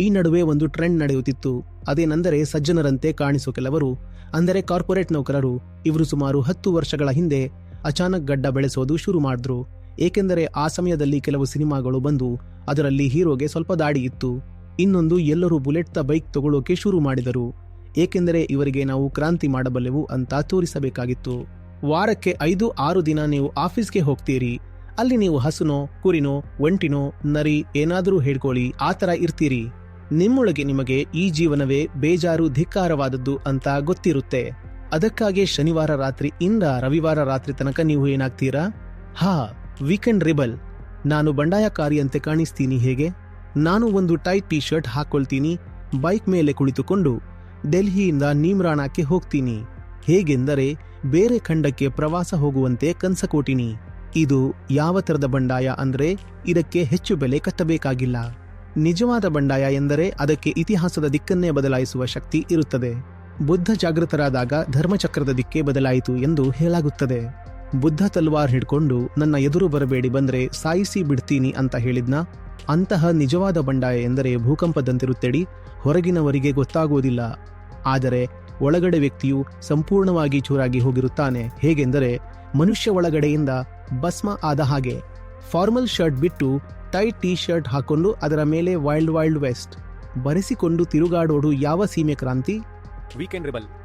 ಈ ನಡುವೆ ಒಂದು ಟ್ರೆಂಡ್ ನಡೆಯುತ್ತಿತ್ತು. ಅದೇನೆಂದರೆ ಸಜ್ಜನರಂತೆ ಕಾಣಿಸೋ ಕೆಲವರು, ಅಂದರೆ ಕಾರ್ಪೊರೇಟ್ ನೌಕರರು, ಇವರು ಸುಮಾರು ಹತ್ತು ವರ್ಷಗಳ ಹಿಂದೆ ಅಚಾನಕ್ ಗಡ್ಡ ಬೆಳೆಸೋದು ಶುರು ಮಾಡಿದ್ರು. ಏಕೆಂದರೆ ಆ ಸಮಯದಲ್ಲಿ ಕೆಲವು ಸಿನಿಮಾಗಳು ಬಂದು ಅದರಲ್ಲಿ ಹೀರೋಗೆ ಸ್ವಲ್ಪ ದಾಡಿ ಇತ್ತು. ಇನ್ನೊಂದು ಎಲ್ಲರೂ ಬುಲೆಟ್ ತ ಬೈಕ್ ತಗೊಳ್ಳೋಕೆ ಶುರು ಮಾಡಿದರು. ಏಕೆಂದರೆ ಇವರಿಗೆ ನಾವು ಕ್ರಾಂತಿ ಮಾಡಬಲ್ಲೆವು ಅಂತ ತೋರಿಸಬೇಕಾಗಿತ್ತು. ವಾರಕ್ಕೆ ಐದು ಆರು ದಿನ ನೀವು ಆಫೀಸ್ಗೆ ಹೋಗ್ತೀರಿ. ಅಲ್ಲಿ ನೀವು ಹಸುನೋ, ಕುರಿನೋ, ಒಂಟಿನೋ, ನರಿ ಏನಾದರೂ ಹೇಳ್ಕೊಳ್ಳಿ ಆ ಥರ ಇರ್ತೀರಿ. ನಿಮ್ಮೊಳಗೆ ನಿಮಗೆ ಈ ಜೀವನವೇ ಬೇಜಾರು ಧಿಕ್ಕಾರವಾದದ್ದು ಅಂತ ಗೊತ್ತಿರುತ್ತೆ. ಅದಕ್ಕಾಗಿ ಶನಿವಾರ ರಾತ್ರಿ ಇಂದ ರವಿವಾರ ರಾತ್ರಿ ತನಕ ನೀವು ಏನಾಗ್ತೀರಾ? ಹಾ ವೀಕೆಂಡ್ ರಿಬಲ್ ನಾನು ಬಂಡಾಯಕಾರಿಯಂತೆ ಕಾಣಿಸ್ತೀನಿ ಹೇಗೆ? ನಾನು ಒಂದು ಟೈಟ್ ಟಿ ಶರ್ಟ್ ಹಾಕೊಳ್ತೀನಿ, ಬೈಕ್ ಮೇಲೆ ಕುಳಿತುಕೊಂಡು ಡೆಲ್ಹಿಯಿಂದ ನೀಮ್ರಾಣಕ್ಕೆ ಹೋಗ್ತೀನಿ. ಹೇಗೆಂದರೆ ಬೇರೆ ಖಂಡಕ್ಕೆ ಪ್ರವಾಸ ಹೋಗುವಂತೆ ಕನ್ಸಕೋಟಿನಿ. ಇದು ಯಾವ ಥರದ ಬಂಡಾಯ ಅಂದ್ರೆ ಇದಕ್ಕೆ ಹೆಚ್ಚು ಬೆಲೆ ಕಟ್ಟಬೇಕಾಗಿಲ್ಲ. ನಿಜವಾದ ಬಂಡಾಯ ಎಂದರೆ ಅದಕ್ಕೆ ಇತಿಹಾಸದ ದಿಕ್ಕನ್ನೇ ಬದಲಾಯಿಸುವ ಶಕ್ತಿ ಇರುತ್ತದೆ. ಬುದ್ಧ ಜಾಗೃತರಾದಾಗ ಧರ್ಮಚಕ್ರದ ದಿಕ್ಕೇ ಬದಲಾಯಿತು ಎಂದು ಹೇಳಾಗುತ್ತದೆ ಬುದ್ಧ ತಲ್ವಾರ್ ಹಿಡ್ಕೊಂಡು, ನನ್ನ ಎದುರು ಬರಬೇಡಿ ಬಂದ್ರೆ ಸಾಯಿಸಿ ಬಿಡ್ತೀನಿ ಅಂತ ಹೇಳಿದ್ನ? ಅಂತಹ ನಿಜವಾದ ಬಂಡಾಯ ಎಂದರೆ ಭೂಕಂಪದಂತಿರುತ್ತೆಡಿ, ಹೊರಗಿನವರಿಗೆ ಗೊತ್ತಾಗುವುದಿಲ್ಲ. ಆದರೆ, ಒಳಗಡೆ ವ್ಯಕ್ತಿಯು ಸಂಪೂರ್ಣವಾಗಿ ಚೂರಾಗಿ ಹೋಗಿರುತ್ತಾನೆ. ಹೇಗೆಂದರೆ, ಮನುಷ್ಯ ಒಳಗಡೆಯಿಂದ ಭಸ್ಮ ಆದ ಹಾಗೆ. ಫಾರ್ಮಲ್ ಶರ್ಟ್ ಬಿಟ್ಟು ಟೈಟ್ ಟೀ ಶರ್ಟ್ ಹಾಕೊಂಡು ಅದರ ಮೇಲೆ ವೈಲ್ಡ್ ವೈಲ್ಡ್ ವೆಸ್ಟ್. ಬರೆಸಿಕೊಂಡು ತಿರುಗಾಡೋಡು ಯಾವ ಸೀಮೆ ಕ್ರಾಂತಿ? Weekend rebel.